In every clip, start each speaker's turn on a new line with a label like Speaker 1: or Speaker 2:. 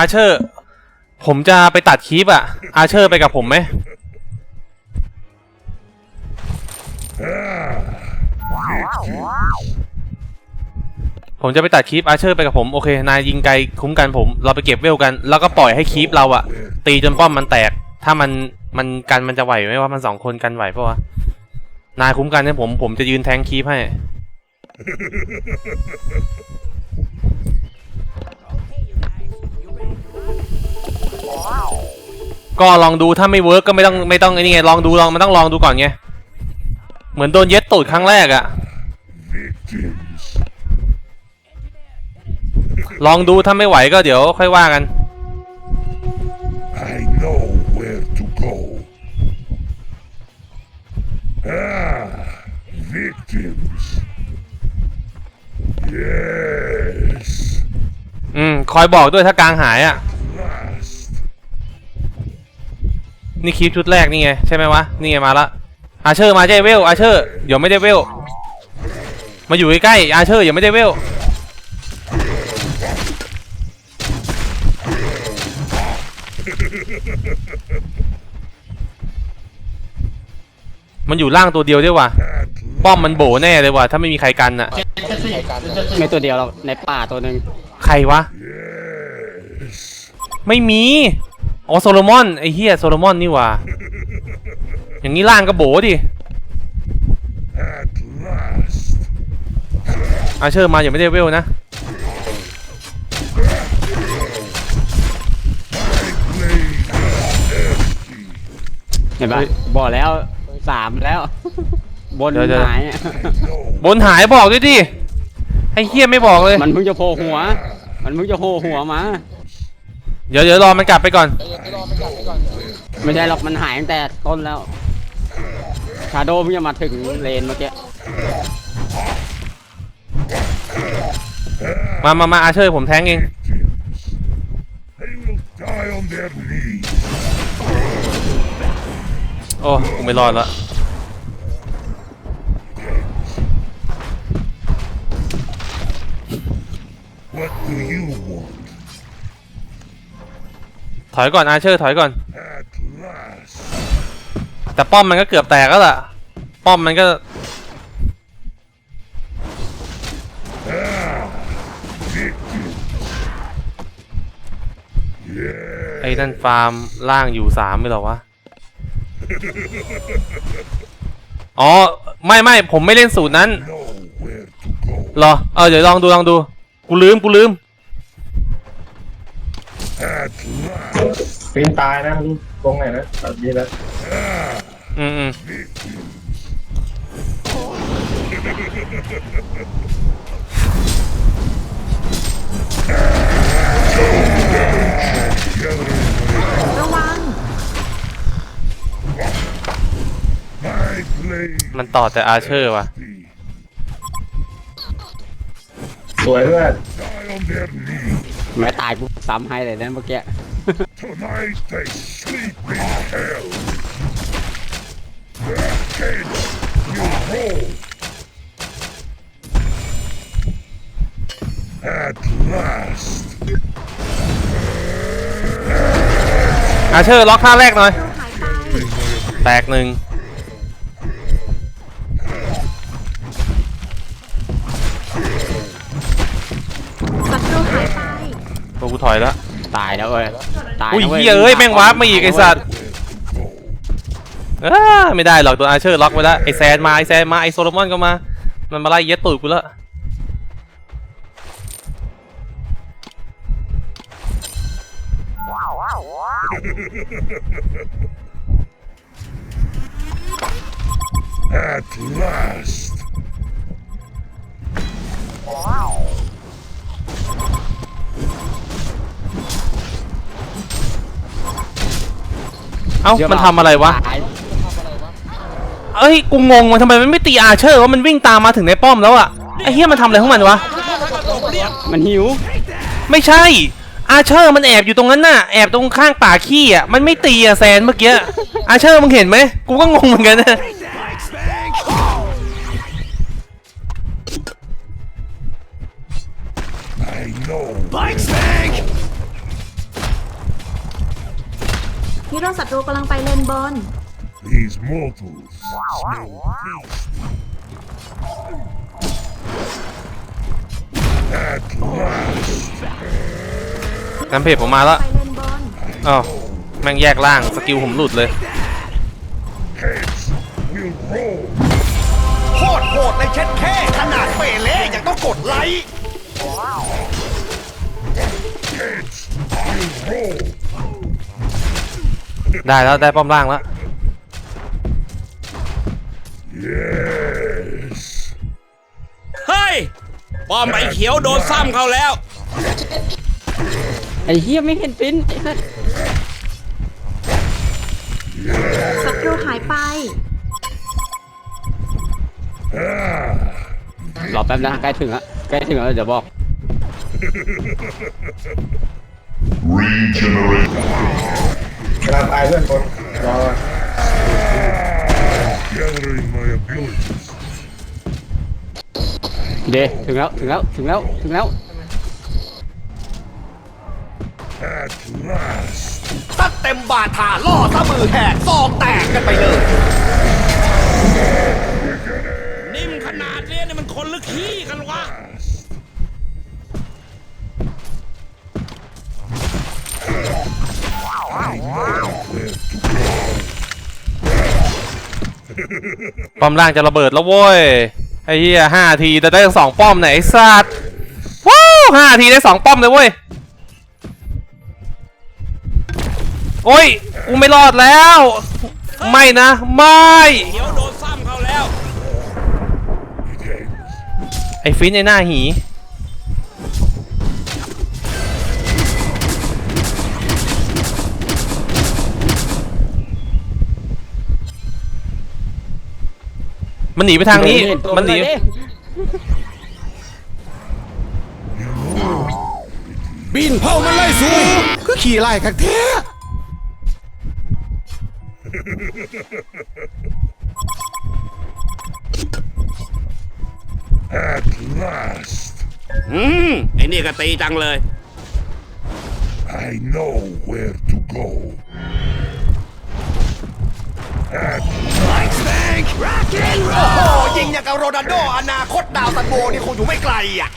Speaker 1: อาเชอร์ ผมจะไปตัดคลิปอะอาเชอร์ไปกับผมไหมผมจะไปตัดคลิปอาเชอร์ไปกับผม โอเค นายยิงไกลคุ้มกันผม เราไปเก็บเวลกัน แล้วก็ปล่อยให้คลิปเราอะตีจนป้อมมันแตก ถ้ามันมันกันมันจะไหวไหมว่ามันสองคนกันไหวปะวะนายคุ้มกันให้ผม ผมจะยืนแทงคลิปให้ ก็ลองดูถ้าไม่เวิร์กก็ไม่ต้องไม่ต้องไอ้นี่ไงลองดูลองมันต้องลองดูก่อนไงเหมือนโดนเย็ดตูดครั้งแรกอะลองดูถ้าไม่ไหวก็เดี๋ยวค่อยว่ากัน
Speaker 2: I know where to go. Ah, victims. Yes.
Speaker 1: อืม คอยบอกด้วยถ้ากลางหายอะ นี่คลิปชุดแรกนี่ไงใช่ไหมวะ นี่ไงมาละ อาเชอร์มาเจเวลอาเชอร์เดี๋ยวไม่ได้เวล มาอยู่ใกล้ๆอาเชอร์อย่าไม่ได้เวล มันอยู่ล่างตัวเดียวด้วยว่ะ
Speaker 2: At
Speaker 1: ป้อมมันโบแน่เลยว่ะถ้าไม่มีใครกันน่ะ
Speaker 3: ไม่ตัวเดียวเราในป่าตัวหนึ่ง
Speaker 1: ใครวะ
Speaker 2: yes.
Speaker 1: ไม่มี อ๋อโซโลมอนไอ้เฮียโซโลมอนนี่ว่ะอย่างนี้ล่างก็โบดิ
Speaker 2: At last.
Speaker 1: อาเชอร์มาอย่าไม่ได้เวลนะ
Speaker 3: เห็นปะบอกแล้วสามแล้ว บน
Speaker 1: เดี๋ยวเดี๋ยว
Speaker 3: หายอะ
Speaker 2: No.
Speaker 1: บนหายบอกด้วยดิไอ้เฮียไม่บอกเลย
Speaker 3: มันเพิ่งจะโผล่หัว มันเพิ่งจะโผล่หัวมา
Speaker 1: เดี๋ยวเดี๋ยวรอมันกลับไปก่อน
Speaker 3: ไม่ใช่หรอกมันหายตั้งแต่ต้นแล้ว ชาโดเพิ่งจะมาถึงเลนเมื่อกี้
Speaker 1: มามามาอาเชอร์ผมแทงเอง
Speaker 2: They will die on their knees.
Speaker 1: โอ้กูไม่รอดละ
Speaker 2: What do you want?
Speaker 1: ถอยก่อนอาเชอร์ถอยก่อน
Speaker 2: At last.
Speaker 1: แต่ป้อมมันก็เกือบแตกแล้วล่ะ ป้อมมันก็
Speaker 2: Victims. Yes.
Speaker 1: ไอ้นั่นฟาร์มล่างอยู่สามไม่เหรอวะ อ๋อ ไม่ไม่ผมไม่เล่นสูตรนั้น
Speaker 2: Know where to go.
Speaker 1: เหรอ เออเดี๋ยวลองดูลองดู กูลืมกูลืม
Speaker 2: At last.
Speaker 4: ปีนตายนะมันตรงไหนนะแบบนี้นะ
Speaker 1: อืมอืม
Speaker 2: Victims.
Speaker 5: ระวัง
Speaker 2: My blade.
Speaker 1: มันต่อแต่อาเชอร์ว่ะ
Speaker 2: thee.
Speaker 4: สวยเพื่อน
Speaker 2: Die on their knees.
Speaker 3: แม้ตายปุ๊บซ้ำให้เลยนะเมื่อกี้
Speaker 2: Tonight they sleep in hell. Their heads will roll. At last.
Speaker 1: อาเชอร์ล็อกท่าแรกหน่อย
Speaker 5: หายไป
Speaker 1: แตกหนึ่ง
Speaker 5: ศัตรูหายไป
Speaker 1: ตัวกูถอยแล้ว
Speaker 3: ตายแล้วเว้ยตาย
Speaker 1: อุ้ย
Speaker 3: แล้วว้
Speaker 1: เฮียเอ้ยแม่งวาร์ปมาอีกไอสัตว์เอ้าไม่ได้หรอกตัวอาเชอร์ล็อกไว้แล้วไอแซนมาไอแซนมาไอโซโลมอนก็มา มันมาไล่เย็ดตูดกูแล้ว เอ้า
Speaker 3: เชื่อ
Speaker 1: มัน
Speaker 3: เป
Speaker 1: ทำ
Speaker 3: ล่า
Speaker 1: อะไรวะ
Speaker 3: ตาย
Speaker 1: เอ้ย กูงงมันทำไมมันไม่ตีอาเชอร์ว่ามันวิ่งตามมาถึงในป้อมแล้วอะไอ้เฮียมันทำอะไรของมันวะ
Speaker 3: มันหิว
Speaker 1: ไม่ใช่ อาเชอร์มันแอบอยู่ตรงนั้นน่ะ แอบตรงข้างป่าขี้อะ มันไม่ตีอะแซนเมื่อกี้ อาเชอร์มึงเห็นไหม กูก็งงเหมือนกันนะ
Speaker 2: I know.
Speaker 5: โร่ศัตรูกำลังไปเลนบน
Speaker 2: These mortals smell feast. At last,
Speaker 1: น้ำเพจผมมาแล้ว
Speaker 5: ไปเลนบน
Speaker 1: อ้าวแม่งแยกล่างสกิลผมหลุดเลย
Speaker 2: heads will roll.
Speaker 6: โคตรโหดเลยเช็ดแค่ขนาดเปเล่ยังต้องกดไลค์
Speaker 2: Heads will roll.
Speaker 1: ได้แล้วได้ป้อมล่างแล้ว
Speaker 2: Yes.
Speaker 6: เฮ้ยป้อมไอ้เขียวโดนซ้ำเขาแล้ว
Speaker 3: ไอ้เฮียไม่เห็นปิ้นไอ้สัส
Speaker 5: ศัตรูหายไป
Speaker 3: รอแป๊บนะใกล้ถึงแล้วใกล้ถึงแล้วเดี๋ยวบอก
Speaker 4: กำลังตายเพื่อนคนรอ
Speaker 2: Gathering my abilities.
Speaker 3: เดถึงแล้วถึงแล้วถึงแล้วถึงแล้ว
Speaker 2: At last.
Speaker 6: ตัดเต็มบาทาล่อซะมือแหกซองแตกกันไปเลย นิ่มขนาดเนี้ยนี่มันคนหรือขี้กันวะ
Speaker 1: ป้อมล่างจะระเบิดแล้วโว้ย ไอ้เหี้ยห้าทีจะได้สองป้อมไหนไอ้สัตว์ว้าวห้าทีได้สองป้อมเลยเว้ย โอ้ย กูไม่รอดแล้ว ไม่นะ ไม่
Speaker 6: เขียวโดนซ้ำเขาแล้ว
Speaker 1: ไอ้ฟินไอ้หน้าหี มันหนีไปทางนี้
Speaker 3: เห็ตัว
Speaker 1: มันหนี
Speaker 3: เลยดิ
Speaker 6: บินเผามันไล่สูคือขี่ไล่กันเท้
Speaker 2: At last.
Speaker 6: อืมไอ้นี่ก็ตีจังเลย
Speaker 2: I know where to go. At
Speaker 6: โอ้โหยิงอย่างกับโรนัลโดอนาคตดาวซันโบนี่คงอยู่ไม่ไกลอะ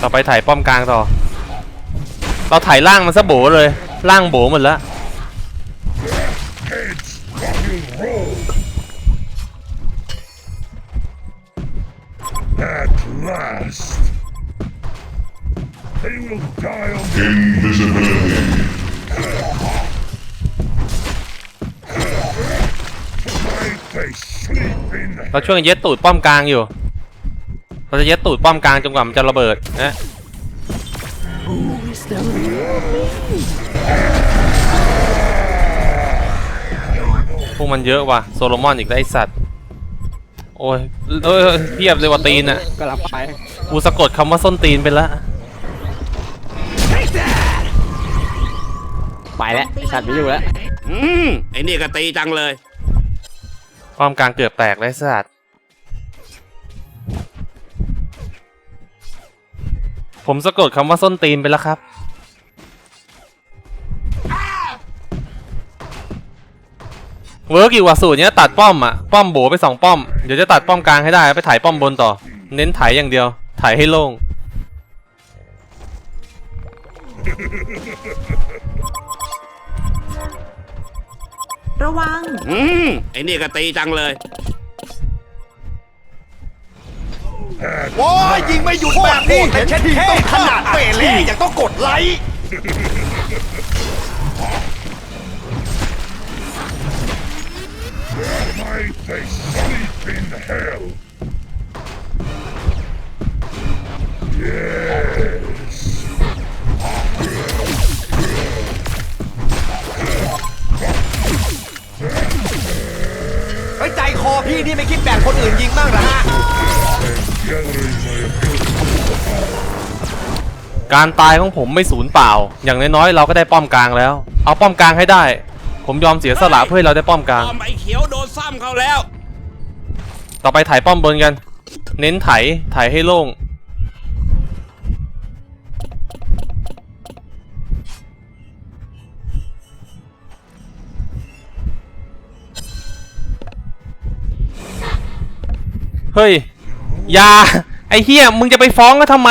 Speaker 1: ต่อไปถ่ายป้อมกลางต่อ เราถ่ายล่างมันซะโบเลยล่างโบหมดแล้ว เราช่วยกันเย็ดตูดป้อมกลางอยู่ เราจะเย็ดตูดป้อมกลางจนกว่ามันจะระเบิดนะพวกมันเยอะว่ะโซโลมอนอีกแล้วไอสัตว์ โอ้ยเอ้ยเทียบเลยว่าตีนอะ
Speaker 3: กำลังไป
Speaker 1: กูสะกดคำว่าส้นตีนไปแล้ว
Speaker 3: ไปแล้วไอ้สัตว์ไม่อยู่แล้ว
Speaker 6: อืมไอ้นี่ก็ตีจังเลย
Speaker 1: ป้อมกลางเกือบแตกเลยไอ้สัตว์ผมสะกดคำว่าส้นตีนไปแล้วครับ เวิร์กอยู่ว่ะสูตรเนี้ยตัดป้อมอะ ป้อมโบไปสองป้อม เดี๋ยวจะตัดป้อมกลางให้ได้ ไปถ่ายป้อมบนต่อ เน้นถ่ายอย่างเดียว ถ่ายให้โล่ง
Speaker 5: ระวัง
Speaker 6: อืมไอ้นี่ก็ตีจังเลยโอ้ยยิงไม่หยุดแบบนี้แต่เช็ดแค่ขนาดเปเล่ยังต้องกดไลค์
Speaker 2: Might
Speaker 6: พี่นี่ไม่คิดแบ่งคนอื่นยิงบ้างเหรอฮะ
Speaker 2: Gathering my abilities.
Speaker 1: การตายของผมไม่สูญเปล่า อย่างน้อยๆเราก็ได้ป้อมกลางแล้ว เอาป้อมกลางให้ได้ ผมยอมเสียสละเพื่อให้เราได้ป้อมกลาง
Speaker 6: ป้อมไอ้เขียวโดนซ้ำเขาแล้ว
Speaker 1: ต่อไปถ่ายป้อมบนกัน เน้นไถไถให้โล่ง เฮ้ยอย่าไอ้เฮียมึงจะไปฟ้องก็ทำไม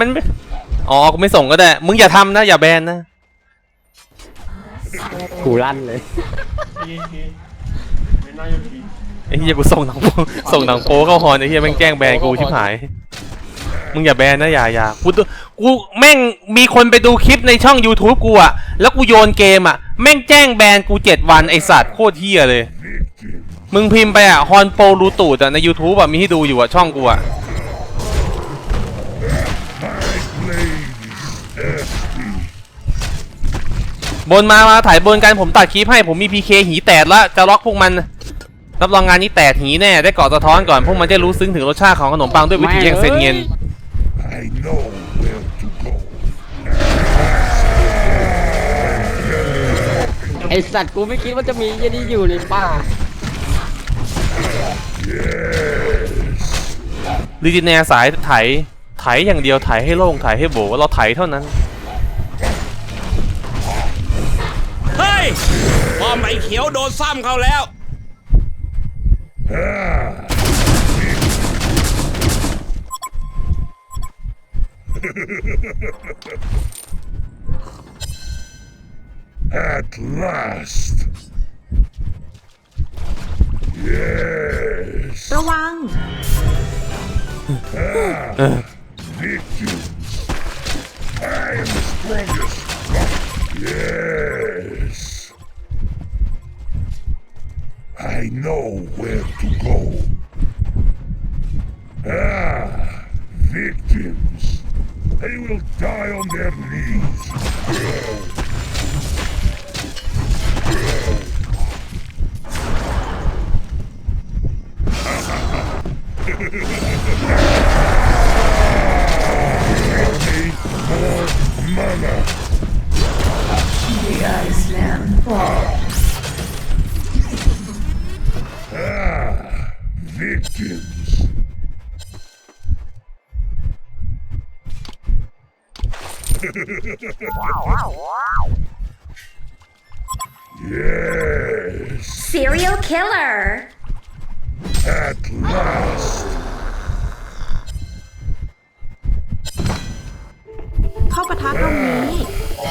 Speaker 1: มันไม่อ๋อกูไม่ส่งก็ได้ มึงอย่าทำนะ อย่าแบนนะ
Speaker 3: กูลั่นเลย
Speaker 1: ไอ้เฮียกูส่งหนังโป๊ส่งหนังโป๊เข้าฮอนไอ้เฮียแม่งแกล้งแบนกูชิบหาย มึงอย่าแบนนะอย่าอย่ากูดูกูแม่งมีคนไปดูคลิปในช่อง YouTube กูอะแล้วกูโยนเกมอะแม่งแจ้งแบนกูเจ็ดวันไอสัตว์โคตรเฮียเลย มึงพิมพ์ไปอะฮอนโปรูตูดอะใน YouTube อะมีให้ดูอยู่อะช่องกูอะบนมามาถ่ายบนกันผมตัดคลิปให้ผมมีพีเคหีแตกละจะล็อกพวกมัน รับรองงานนี้แตกหีแน่ ได้เกาะสะท้อนก่อนพวกมันจะรู้ซึ้งถึงรสชาติของขนมปังด้วยวิธีแย่งเซนเงิน
Speaker 2: I know where to go.
Speaker 3: ไอสัตว์กูไม่คิดว่าจะมียี่นี่อยู่ในป่า
Speaker 1: ลิจิเนียสายไถไถอย่างเดียวไถให้โล่งไถให้โบเราไถเท่านั้น
Speaker 7: เฮ้ยป้อมไอ้เขียวโดนซ้ำเขาแล้ว
Speaker 2: At last. Yes.
Speaker 5: ระวัง
Speaker 2: Victims. I am the strongest. Yes. I know where to go. Ah, victims. They will die on their knees. Ah, victims. yes,
Speaker 5: Serial Killer
Speaker 2: at last.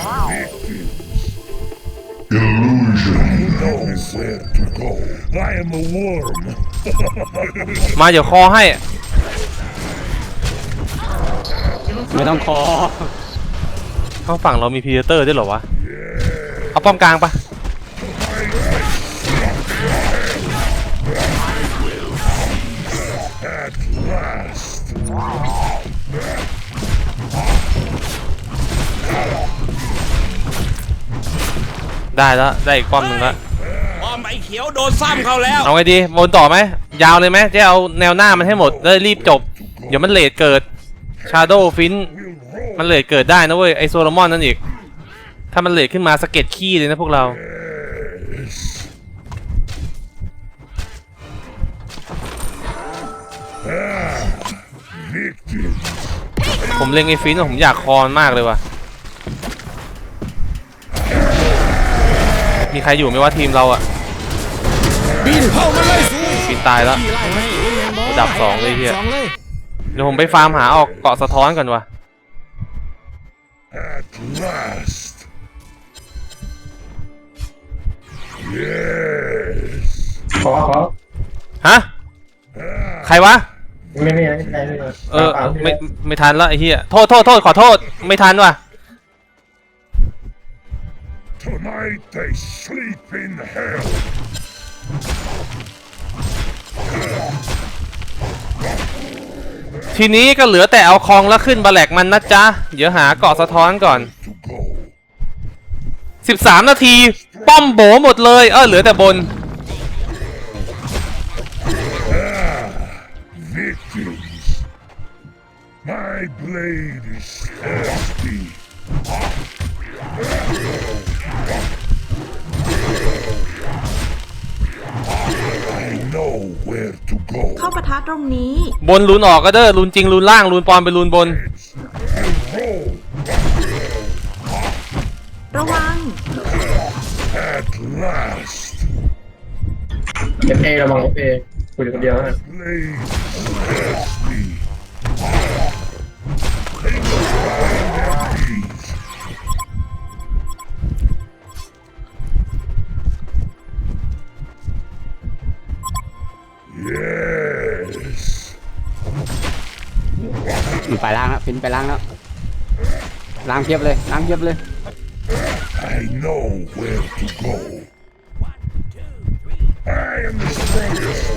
Speaker 5: เ Illusion.
Speaker 2: I know where to go. I am a worm.
Speaker 1: มาเดี๋ยวคอให้
Speaker 3: ไม่ต้องคอ
Speaker 1: ข้างฝั่งเรามีพีเตอร์ด้วยเหรอวะ เอาป้อมกลางปะ ได้แล้วได้อีกป้อมหนึ่งแล้ว
Speaker 7: ป้อมไอ้เขียวโดนซ้ำเขาแล้ว
Speaker 1: เอาไงดีบนต่อไหมยาวเลยไหมจะเอาแนวหน้ามันให้หมดแล้วรีบจบ เดี๋ยวมันเลทเกิดชาโดว์ฟิน
Speaker 2: We'll roll.
Speaker 1: มันเลทเกิดได้นะเว้ยไอโซโลมอนนั่นอีก ถ้ามันเลทขึ้นมาสะเก็ตขี้เลยนะพวกเรา
Speaker 2: Yes. Ah, victims.
Speaker 1: ผมเล็งไอฟินอะผมอยากคอนมากเลยว่ะ มีใครอยู่ไหมว่าทีมเราอะ
Speaker 6: บินเข้ามาเลยสู
Speaker 1: ฟินตายแล้วดับสองเลยเฮียเดี๋ยวผมไปฟาร์มหาออกเกาะสะท้อนก่อนว่ะ
Speaker 2: At last. Yes.
Speaker 4: ขอขอ
Speaker 1: ฮะใครวะ
Speaker 4: ไม่ไม่ไม่ไม่ไม่
Speaker 1: เออ
Speaker 4: ปล่า
Speaker 1: ไม่ไม่ทันแล้วไอ้เหี้ยโทษโทษโทษขอโทษไม่ทันว่ะ
Speaker 2: Tonight they sleep in hell.
Speaker 1: ทีนี้ก็เหลือแต่เอาคองแล้วขึ้นบาแหลกมันนะจ๊ะ เดี๋ยวหาเกาะสะท้อนก่อน
Speaker 2: To go.
Speaker 1: 13 นาที ป้อมโบหมดเลย เออเหลือแต่บน
Speaker 2: Victims. My blade is
Speaker 5: ปะทะตรงนี้
Speaker 1: บนลูนออกก็เด้อลูนจริงลูนล่างลูนปลอมเป็นลูนบน
Speaker 2: Roll
Speaker 5: ระวัง
Speaker 2: at last.
Speaker 4: เอฟเอระวังเอฟเอคุยคนเดียวนะ
Speaker 2: Blade bless me. They will find their peace.
Speaker 3: มันไปล่างแล้วฟินไปล่างแล้วล่างเพียบเลยล่างเพียบเลย
Speaker 2: I know where to go. I am the strongest.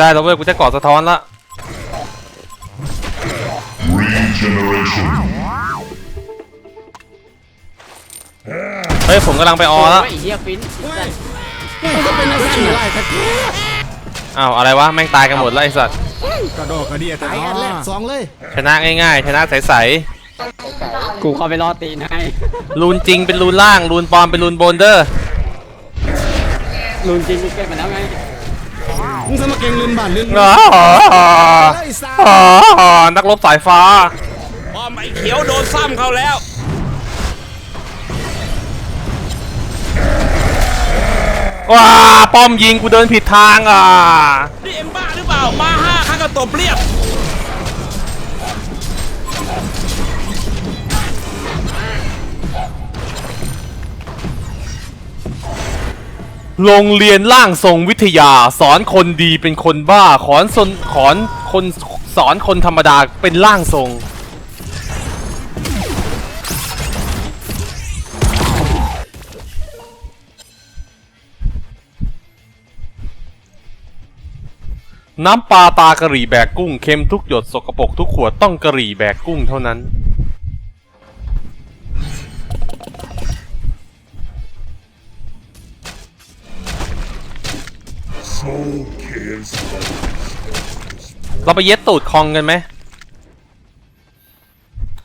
Speaker 1: ได้แล้วเว้ยกูจะกอดสะท้อนละ
Speaker 2: regeneration.
Speaker 1: เฮ้ยผมกำลังไปออแล้ว
Speaker 3: โยเฮียฟิน
Speaker 1: อ้าวอะไรวะแม่งตายกันหมดแล้วไอ้สัตว์
Speaker 6: กระโดดกระเดียตายอันแรกสองเลย
Speaker 1: ชนะง่ายๆ ชนะใส
Speaker 3: กูเข้าไปรอตีนให้
Speaker 1: ๆลูนจริงเป็นลูนล่างลูนปลอมเป็นลูนบนเด้อ
Speaker 3: ลุงจริงกูเก็บมาแล้วไง
Speaker 6: มึงสมัครเก่งลืนบ้านลืน
Speaker 1: อ๋อ
Speaker 6: ไอ้สา
Speaker 1: อ๋อนักรบสายฟ้า
Speaker 7: ป้อมไอ้เขียวโดนซ้ำเขาแล้ว
Speaker 1: ว้าป้อมยิงกูเดินผิดทางอะ
Speaker 7: นี่เอ็มบ้าหรือเปล่ามาห้าข้าก็ตบเรียบ
Speaker 1: โรงเรียนร่างทรงวิทยา สอนคนดีเป็นคนบ้าขอนสนขอนคนสอนคนธรรมดาเป็นร่างทรง น้ำปลาตากะหรี่แบกกุ้งเค็มทุกหยดสกปรกทุกขวดต้องกะหรี่แบกกุ้งเท่านั้น เราไปเย็ดตูดคองกันไหม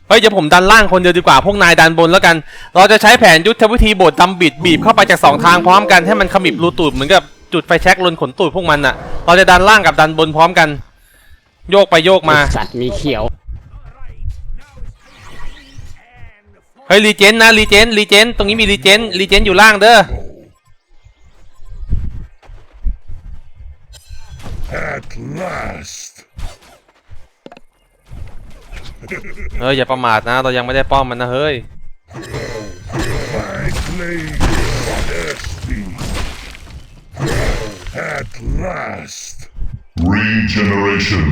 Speaker 1: เฮ้ยเดี๋ยวผมดันล่างคนเดียวดีกว่าพวกนายดันบนแล้วกัน เราจะใช้แผนยุทธวิธีบดดำบิดบีบเข้าไปจากสองทางพร้อมกันให้มันขมิบรูตูดเหมือนกับจุดไฟแช็กลนขนตูดพวกมันอะเราจะดันล่างกับดันบนพร้อมกัน โยกไปโยกมา
Speaker 3: สัตว์มีเขียว
Speaker 1: เฮ้ยรีเจนนะรีเจนรีเจนตรงนี้มีรีเจนรีเจนอยู่ล่างเด้อ
Speaker 2: At last.
Speaker 1: เฮ้ยอย่าประมาทนะ เรายังไม่ได้ป้อมมันนะเฮ้ย
Speaker 2: My blade bless me. At last.
Speaker 8: Regeneration.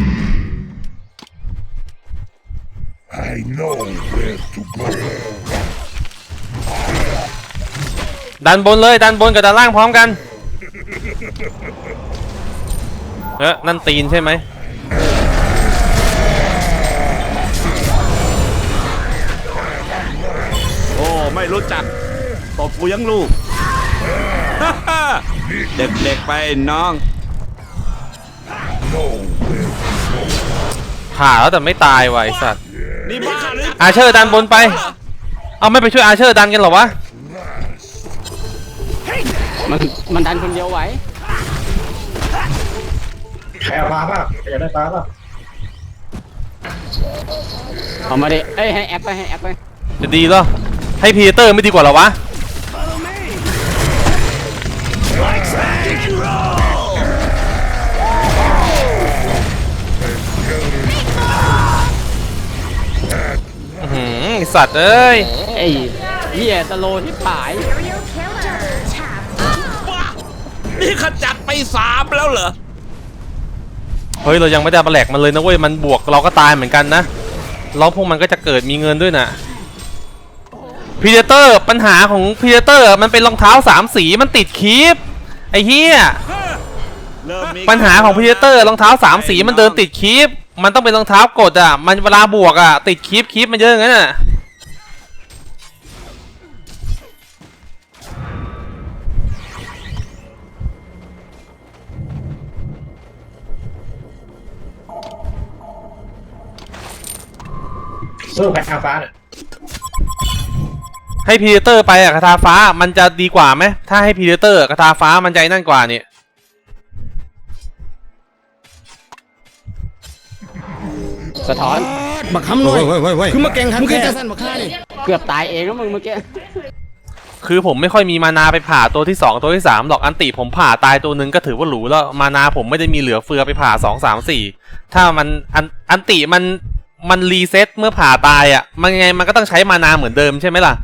Speaker 2: I know where to go.
Speaker 1: ดันบนเลย ดันบนกับดันล่างพร้อมกัน เออนั่นตีนใช่ไหม
Speaker 7: โอ้ไม่รู้จักตบกูยังลูก เด็กๆไปน้อง
Speaker 1: ผ่าแล้วแต่ไม่ตายว่ะไอสัตว์
Speaker 7: นี่บ้าหรือ
Speaker 1: อาเชอร์ดันบนไป เอาไม่ไปช่วยอาเชอร์ดันกันเหรอวะ
Speaker 3: มันมันดันคนเดียวไหว
Speaker 4: ใครเอาปลาป่ะใครอยากได้ปลาป่ะ
Speaker 3: เอามาดิ เอ้ยให้แอคไปให้แอคไป
Speaker 1: จะดีเหรอให้พีเตอร์ไม่ดีกว่าเหรอวะ อื้อหือไอ้สัตว์เอ้ย
Speaker 3: ไอ้เหี้ยสโลที่ผาย
Speaker 7: บ้านี่ขจัดไปสามแล้วเหรอ
Speaker 1: เฮ้ยเรายังไม่ได้เอาแหลกมันเลยนะเว้ยมันบวกเราก็ตายเหมือนกันนะแล้วพวกมันก็จะเกิดมีเงินด้วยนะพีเตอร์ปัญหาของพีเตอร์มันเป็นรองเท้าสามสีมันติดคีบไอ้เหี้ยปัญหาของพีเตอร์รองเท้าสามสีมันเดินติดคีบมันต้องเป็นรองเท้ากดอะมันเวลาบวกอะติดคีบคีบมันเยอะงนั้นอะ
Speaker 4: สู้แพ้อาฟ้าเนี่ย
Speaker 1: ให้พีเตอร์ไปอะคาถาฟ้ามันจะดีกว่าไหมถ้าให้พีเตอร์คาถาฟ้ามันใจนั่นกว่านี่
Speaker 3: สะท้อน
Speaker 6: บักคำหน่อยคือมาเก่งทันแค่สั้นบักค่านี่
Speaker 3: เกือบตายเองแล้วมึงเมื่อกี้
Speaker 1: คือผมไม่ค่อยมีมานาไปผ่าตัวที่สองตัวที่สามหรอกอันติผมผ่าตายตัวหนึ่งก็ถือว่าหรูแล้วมานาผมไม่ได้มีเหลือเฟือไปผ่าสองสามสี่ถ้ามันอันอันติมัน มันรีเซ็ตเมื่อผ่าตายอะ มันยังไงมันก็ต้องใช้มานาเหมือนเดิมใช่ไหมล่ะ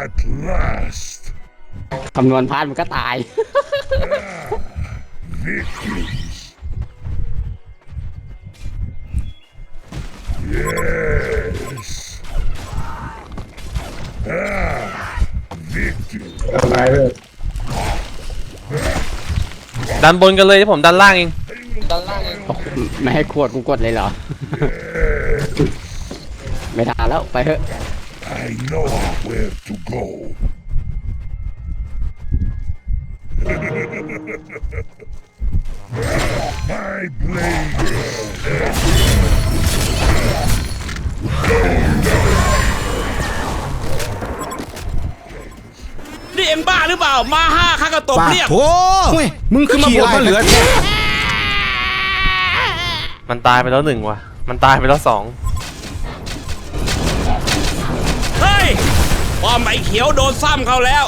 Speaker 2: At last,
Speaker 3: คำนวณพลาดมันก็ตาย
Speaker 2: victims. Yes. Ah, victims.
Speaker 4: ตายเลย
Speaker 1: ดันบนกันเลยที่ผมดันล่างเอง
Speaker 3: ไม่ให้ขวดกูกดเลยเหรอ ไม่ทันแล้วไปเถอะ
Speaker 2: I know where to go. My blade
Speaker 7: นี่เอ็งบ้าหรือเปล่า มาห้าข้าก็ตบเรียบ
Speaker 6: โอ้มึงคือมาบวกมาเหลือแค่
Speaker 1: มันตายไปแล้วหนึ่งว่ะ มันตายไปแล้วสอง
Speaker 7: เฮ้ยป้อมไอ้เขียวโดนซ้ำเขาแล้ว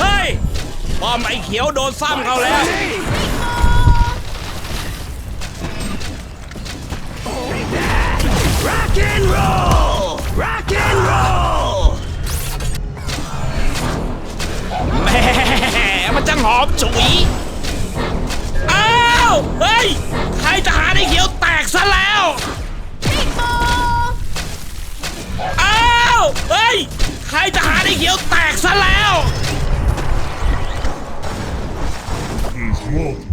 Speaker 7: เฮ้ยป้อมไอ้เขียวโดนซ้ำเขาแล้ว Rock and roll หอมฉุย อ้าว เฮ้ย ใครจะหาไอ้เขียวแตกซะแล้ว อ้าว เฮ้ย ใครจะหาไอ้เขียวแตกซะแล้ว
Speaker 2: These waffles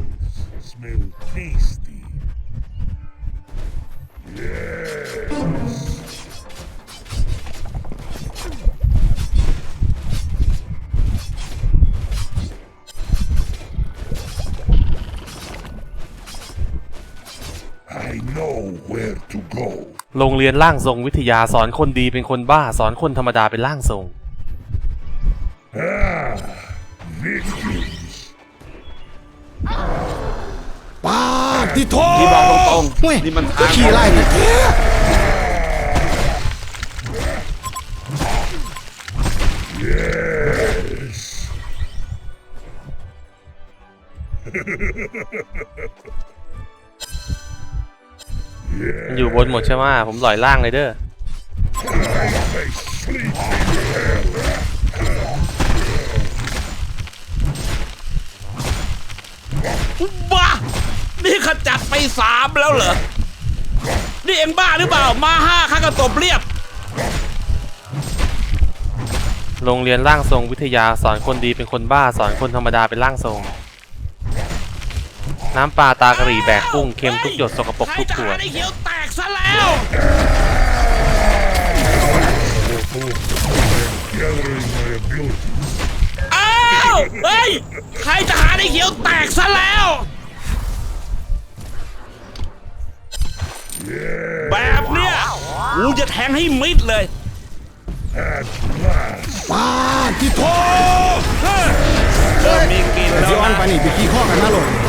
Speaker 1: โรงเรียนร่างทรงวิทยาสอนคนดีเป็นคนบ้าสอนคนธรรมดาเป็นร่างทรง
Speaker 2: Ah, victims.
Speaker 6: ป้าดที่โท
Speaker 3: ที่บอกตรง
Speaker 6: เว้ย
Speaker 3: ๆนี่มันทาง
Speaker 6: ขี่ไล่นะแท้
Speaker 2: Yes.
Speaker 1: มันอยู่บนหมดใช่ไหมผมหลอยล่างเลยเด้อ
Speaker 2: May sleep in hell.
Speaker 7: บ้า นี่ขจัดไปสามแล้วเหรอ นี่เอ็งบ้าหรือเปล่า มาห้าข้าก็ตบเรียบ
Speaker 1: โรงเรียนร่างทรงวิทยาสอนคนดีเป็นคนบ้าสอนคนธรรมดาเป็นร่างทรง น้ำปลาตากะหรี่แบกกุ้งเค็มทุกหยดสกปรกทุกขวด
Speaker 7: ใครจะหาไอ้เขียวแตกซะแล้ว
Speaker 2: gathering my abilities.
Speaker 7: อ้าวเฮ้ยใครทหารไอ้เขียวแตกซะแล้วแบบเนี้ยกูจะแทงให้มิดเลย
Speaker 2: At last.
Speaker 6: ที่โท
Speaker 7: เริ่มมีกลินแล้ว
Speaker 6: ย้อน
Speaker 7: นะ
Speaker 6: ไปนี่ไปขี้ข้อกันนะลง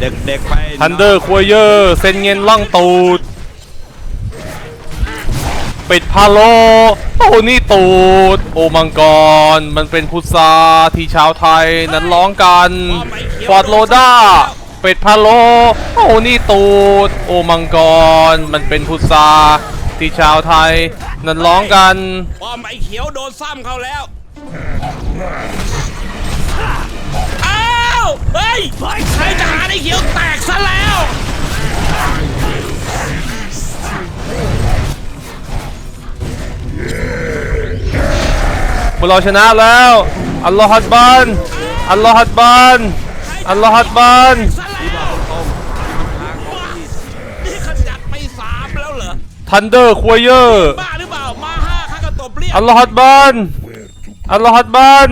Speaker 6: เด็กๆไป
Speaker 1: ทันเดอร์ควเยอร์เซนเงินล่องตูด ปิดพาโลโอ้นี่ตูด โอมังกร มันเป็นพุทราที่ชาวไทยนั้นร้องกันฟอร์ดโลด้าเป็ดพาโลโอ้นี่ตูด โอมังกร มันเป็นพุทราที่ชาวไทย นั้นร้องกัน
Speaker 7: ป้อมไอ้เขียวโดนซ้ำเขาแล้วอ้าว เฮ้ยใครทหารไอ้เขียวแตกซะแล้ว
Speaker 1: พวกเราชนะแล้ว อัลลอฮฺฮัดบันอัลลอฮฺฮัดบันอัลลอฮฺฮัดบัน
Speaker 7: นี่ขจัดไปสามแล้วเหรอ
Speaker 1: ทันเดอร์ควยเยอร์
Speaker 7: บ้าหรือเปล่า มาห้าข้าก็ตบเรียก
Speaker 1: อัลลอฮฺฮัดบันอัลลอฮฺฮัดบัน